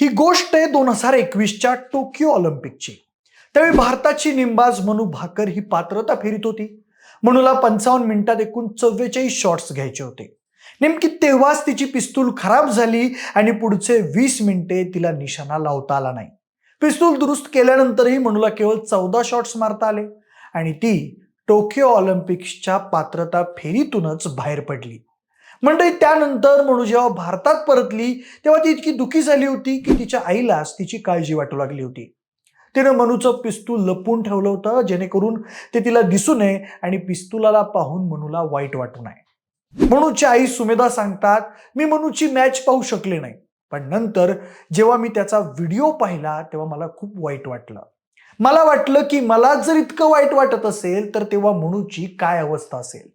ही गोष्ट आहे दोन हजार एकवीसच्या टोकियो ऑलिम्पिकची. त्यावेळी भारताची निंबाज मनू भाकर ही पात्रता फेरीत होती. मनूला पंचावन्न मिनिटात एकूण चव्वेचाळीस शॉट्स घ्यायचे होते. नेमकी तेव्हाच तिची पिस्तूल खराब झाली आणि पुढचे वीस मिनिटे तिला निशाणा लावता आला नाही. पिस्तूल दुरुस्त केल्यानंतरही मनूला केवळ चौदा शॉट्स मारता आले आणि ती टोकियो ऑलिम्पिक्सच्या पात्रता फेरीतूनच बाहेर पडली. मंडळी त्यानंतर म्हणू जेव्हा भारतात परतली तेव्हा ती इतकी दुखी झाली होती की तिच्या आईलाच तिची काळजी वाटू लागली होती. तिनं मनूचं पिस्तूल लपवून ठेवलं होतं जेणेकरून ते तिला दिसू नये आणि पिस्तुलाला पाहून मनूला वाईट वाटू नये. मनूची आई सुमेधा सांगतात मी मनूची मॅच पाहू शकले नाही. पण नंतर जेव्हा मी त्याचा व्हिडिओ पाहिला तेव्हा मला खूप वाईट वाटलं. मला वाटलं की मला जर इतकं वाईट वाटत असेल तर तेव्हा मनूची काय अवस्था असेल?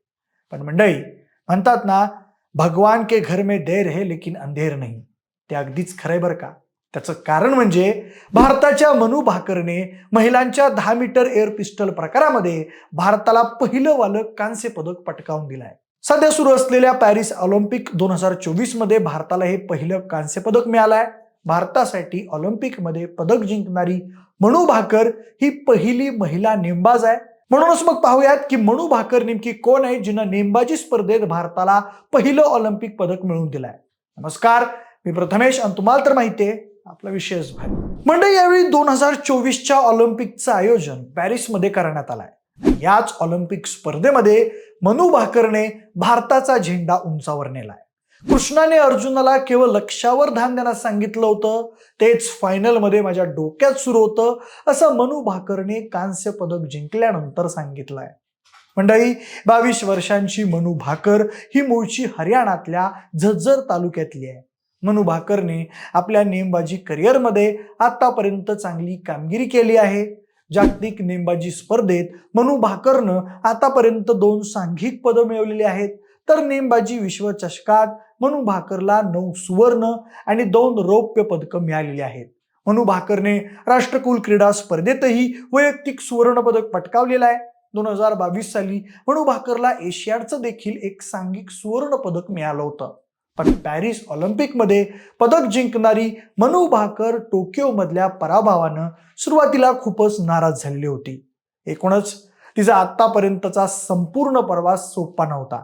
पण मंडळी म्हणतात ना भगवान के घर में देर है लेकिन अंधेर नाही। ते अगदीच खरंय बरं का? त्याचं कारण म्हणजे भारताच्या मनू भाकरने महिलांच्या दहा मीटर एअर पिस्टल प्रकारामध्ये भारताला पहिलं वालक कांस्य पदक पटकावून दिलं आहे सध्या सुरू असलेल्या पॅरिस ऑलिम्पिक दोन हजार चोवीसमध्ये भारताला हे पहिलं कांस्य पदक मिळालं आहे भारतासाठी ऑलिम्पिकमध्ये पदक जिंकणारी मनू भाकर ही पहिली महिला नेमबाज आहे. म्हणूनच मग पाहूयात की मणू भाकर नेमकी कोण आहे जिनं नेमबाजी स्पर्धेत भारताला पहिलं ऑलिम्पिक पदक मिळवून दिलंय? नमस्कार मी प्रथमेश आणि तुम्हाला तर माहिती आहे आपला विषयच भाई मंडळी यावेळी दोन हजार चोवीसच्या ऑलिम्पिकचं आयोजन पॅरिसमध्ये करण्यात आलंय. याच ऑलिम्पिक स्पर्धेमध्ये मनू भाकरने भारताचा झेंडा उंचावर नेलाय. कृष्णाने अर्जुनाला केवळ लक्षावर ध्यान देण्यास सांगितलं होतं. तेच फायनलमध्ये माझ्या डोक्यात सुरू होतं. असं मनू भाकरने कांस्य पदक जिंकल्यानंतर सांगितलंय. मंडळी बावीस वर्षांची मनू भाकर ही मूळची हरियाणातल्या झज्जर तालुक्यातली आहे. मनू भाकरने आपल्या नेमबाजी करिअरमध्ये आतापर्यंत चांगली कामगिरी केली आहे. जागतिक नेमबाजी स्पर्धेत मनू भाकरनं आतापर्यंत दोन सांघिक पदं मिळवलेली आहेत. तर नेमबाजी विश्वचषकात मनू भाकरला नऊ सुवर्ण आणि दोन रौप्य पदकं मिळालेली आहेत. मनू भाकरने राष्ट्रकुल क्रीडा स्पर्धेतही वैयक्तिक सुवर्ण पदक पटकावलेलं आहे. दोन हजार बावीस साली मनू भाकरला एशियाडचं देखील एक सांघिक सुवर्ण पदक मिळालं होतं. पण पॅरिस ऑलिम्पिकमध्ये पदक जिंकणारी मनू भाकर टोकियो मधल्या पराभवानं सुरुवातीला खूपच नाराज झालेली होती. एकूणच तिचा आतापर्यंतचा संपूर्ण प्रवास सोपा नव्हता.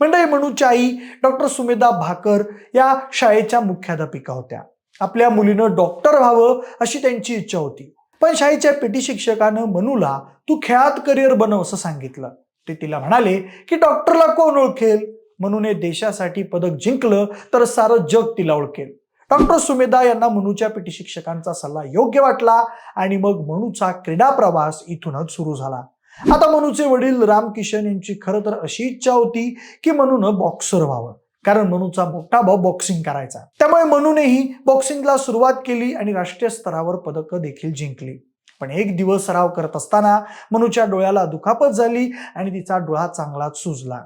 मंडळी मनूच्या आई डॉक्टर सुमेधा भाकर या शाळेच्या मुख्याध्यापिका होत्या. आपल्या मुलीनं डॉक्टर व्हावं अशी त्यांची इच्छा होती. पण शाळेच्या पेटी शिक्षकानं मनूला तू खेळात करिअर बनव असं सांगितलं. ते तिला म्हणाले की डॉक्टरला कोण ओळखेल? मनूने देशासाठी पदक जिंकलं तर सारं जग तिला ओळखेल. डॉक्टर सुमेधा यांना मनूच्या पेटी शिक्षकांचा सल्ला योग्य वाटला आणि मग मनूचा क्रीडा प्रवास इथूनच सुरू झाला. आता मनूचे वडील रामकिशन यांची खरं तर अशी इच्छा होती की मनूनं बॉक्सर व्हावं. कारण मनूचा मोठा भाऊ बॉक्सिंग करायचा. त्यामुळे मनूनेही बॉक्सिंगला सुरुवात केली आणि राष्ट्रीय स्तरावर पदकं देखील जिंकली. पण एक दिवस सराव करत असताना मनूच्या डोळ्याला दुखापत झाली आणि तिचा डोळा चांगलाच सुजला.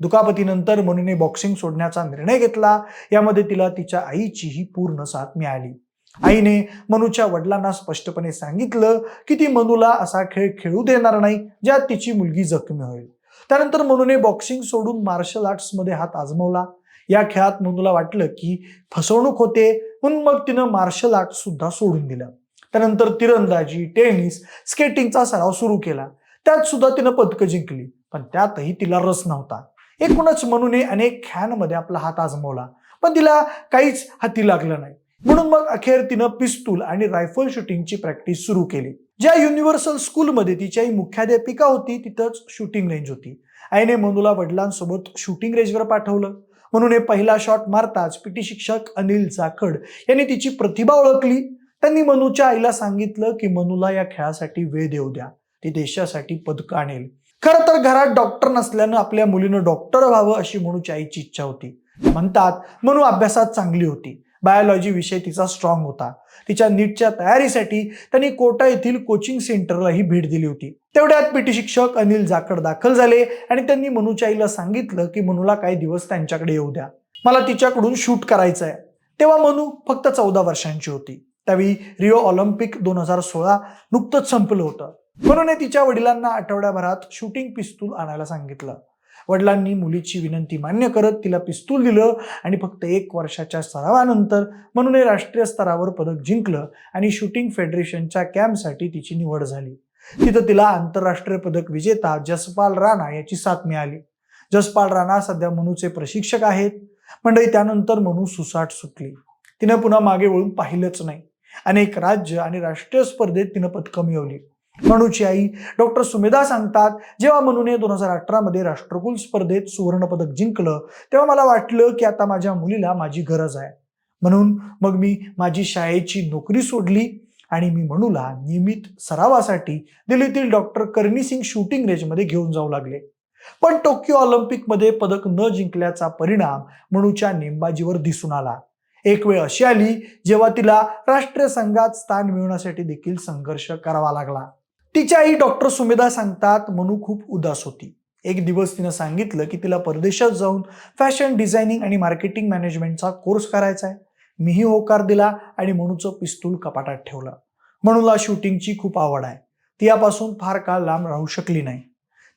दुखापतीनंतर मनूने बॉक्सिंग सोडण्याचा निर्णय घेतला. यामध्ये तिला तिच्या आईचीही पूर्ण साथ मिळाली. आईने मनूच्या वडिलांना स्पष्टपणे सांगितलं की ती मनूला असा खेळ खेळू देणार नाही ज्यात तिची मुलगी जखमी होईल. त्यानंतर मनूने बॉक्सिंग सोडून मार्शल आर्ट्समध्ये हात आजमवला. या खेळात मनूला वाटलं की फसवणूक होते म्हणून मग तिनं मार्शल आर्ट सुद्धा सोडून दिलं. त्यानंतर तिरंदाजी टेनिस स्केटिंगचा सराव सुरू केला. त्यात सुद्धा तिनं पदकं जिंकली पण त्यातही तिला रस नव्हता. एकूणच मनूने अनेक खेळांमध्ये आपला हात आजमवला पण तिला काहीच हाती लागलं नाही. म्हणून मग अखेर तिनं पिस्तूल आणि रायफल शूटिंगची प्रॅक्टिस सुरू केली. ज्या युनिव्हर्सल स्कूलमध्ये तिची आई मुख्याध्यापिका होती तिथंच शूटिंग रेंज होती. आईने मनूला वडिलांसोबत शूटिंग रेंजवर पाठवलं. म्हणून हे पहिला शॉट मारताच पीटी शिक्षक अनिल जाखड यांनी तिची प्रतिभा ओळखली. त्यांनी मनूच्या आईला सांगितलं की मनूला या खेळासाठी वेळ देऊ द्या. ती देशासाठी पदक आणेल. खरं तर घरात डॉक्टर नसल्यानं आपल्या मुलीनं डॉक्टर व्हावं अशी मनूच्या आईची इच्छा होती. म्हणतात मनू अभ्यासात चांगली होती. बायोलॉजी विषय तिचा स्ट्रॉंग होता. तिच्या नीटच्या तयारीसाठी त्यांनी कोटा येथील कोचिंग सेंटरलाही भेट दिली होती. तेवढ्यात पीटी शिक्षक अनिल जाखड दाखल झाले आणि त्यांनी मनूच्या आईला सांगितलं की मनूला काही दिवस त्यांच्याकडे येऊ द्या. मला तिच्याकडून शूट करायचं आहे तेव्हा मनू फक्त चौदा वर्षांची होती. त्यावेळी रिओ ऑलिम्पिक दोन हजार सोळा नुकतंच संपलं होतं. मनूने तिच्या वडिलांना आठवड्याभरात शूटिंग पिस्तूल आणायला सांगितलं. वडिलांनी मुलीची विनंती मान्य करत तिला पिस्तूल दिलं आणि फक्त एक वर्षाच्या सरावानंतर हे राष्ट्रीय स्तरावर पदक जिंकलं आणि शूटिंग फेडरेशनच्या कॅम्पसाठी तिची निवड झाली. तिथं तिला आंतरराष्ट्रीय पदक विजेता जसपाल राणा याची साथ मिळाली. जसपाल राणा सध्या मनूचे प्रशिक्षक आहेत. मंडळी त्यानंतर मनू सुसाट सुटली. तिनं पुन्हा मागे वळून पाहिलंच नाही. अनेक राज्य आणि राष्ट्रीय स्पर्धेत तिनं पदकं मिळवली. मनूची आई डॉक्टर सुमेधा सांगतात जेव्हा मनूने दोन हजार अठरा मध्ये राष्ट्रकुल स्पर्धेत सुवर्णपदक जिंकलं तेव्हा मला वाटलं की आता माझ्या मुलीला माझी गरज आहे. म्हणून मग मी माझी शाळेची नोकरी सोडली आणि मी मनूला नियमित सरावासाठी दिल्लीतील डॉक्टर करणी सिंग शूटिंग रेंजमध्ये घेऊन जाऊ लागले. पण टोकियो ऑलिम्पिकमध्ये पदक न जिंकल्याचा परिणाम मनूच्या नेमबाजीवर दिसून आला. एक वेळ अशी आली जेव्हा तिला राष्ट्रीय संघात स्थान मिळवण्यासाठी देखील संघर्ष करावा लागला. तिच्या आई डॉक्टर सुमेधा सांगतात मनू खूप उदास होती. एक दिवस तिनं सांगितलं की तिला परदेशात जाऊन फॅशन डिझायनिंग आणि मार्केटिंग मॅनेजमेंटचा कोर्स करायचा आहे. मीही होकार दिला आणि मनूचं पिस्तूल कपाटात ठेवलं. मनूला शूटिंगची खूप आवड आहे. ती यापासून फार काळ लांब राहू शकली नाही.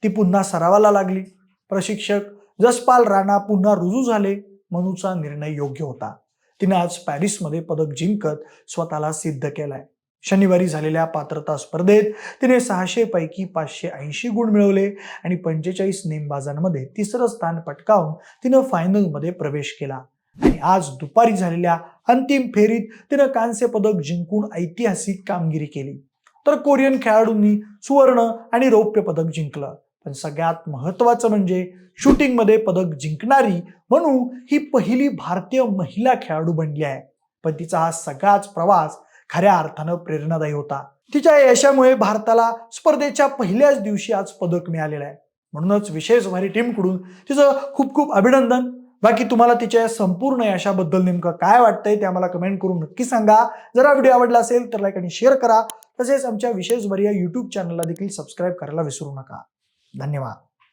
ती पुन्हा सरावाला लागली. प्रशिक्षक जसपाल राणा पुन्हा रुजू झाले. मनूचा निर्णय योग्य होता. तिनं आज पॅरिसमध्ये पदक जिंकत स्वतःला सिद्ध केलाय. शनिवारी झालेल्या पात्रता स्पर्धेत तिने सहाशे पैकी पाचशे ऐंशी गुण मिळवले आणि पंचेचाळीस नेमबाजांमध्ये तिसरं स्थान पटकावून तिनं फायनलमध्ये प्रवेश केला. आणि आज दुपारी झालेल्या अंतिम फेरीत तिनं कांस्य पदक जिंकून ऐतिहासिक कामगिरी केली. तर कोरियन खेळाडूंनी सुवर्ण आणि रौप्य पदक जिंकलं. पण सगळ्यात महत्वाचं म्हणजे शूटिंगमध्ये पदक जिंकणारी म्हणू ही पहिली भारतीय महिला खेळाडू बनली आहे. पण तिचा हा सगळाच प्रवास खऱ्या अर्थानं प्रेरणादायी होता. तिच्या यशामुळे भारताला स्पर्धेच्या पहिल्याच दिवशी आज पदक मिळालेलं आहे. म्हणूनच विशेष भारी टीमकडून तिचं खूप खूप अभिनंदन. बाकी तुम्हाला तिच्या संपूर्ण यशाबद्दल नेमकं काय वाटतंय ते आम्हाला कमेंट करून नक्की सांगा. जर व्हिडिओ आवडला असेल तर लाईक आणि शेअर करा. तसेच आमच्या विशेष भरी या यूट्यूब चॅनलला देखील सबस्क्राईब करायला विसरू नका. धन्यवाद.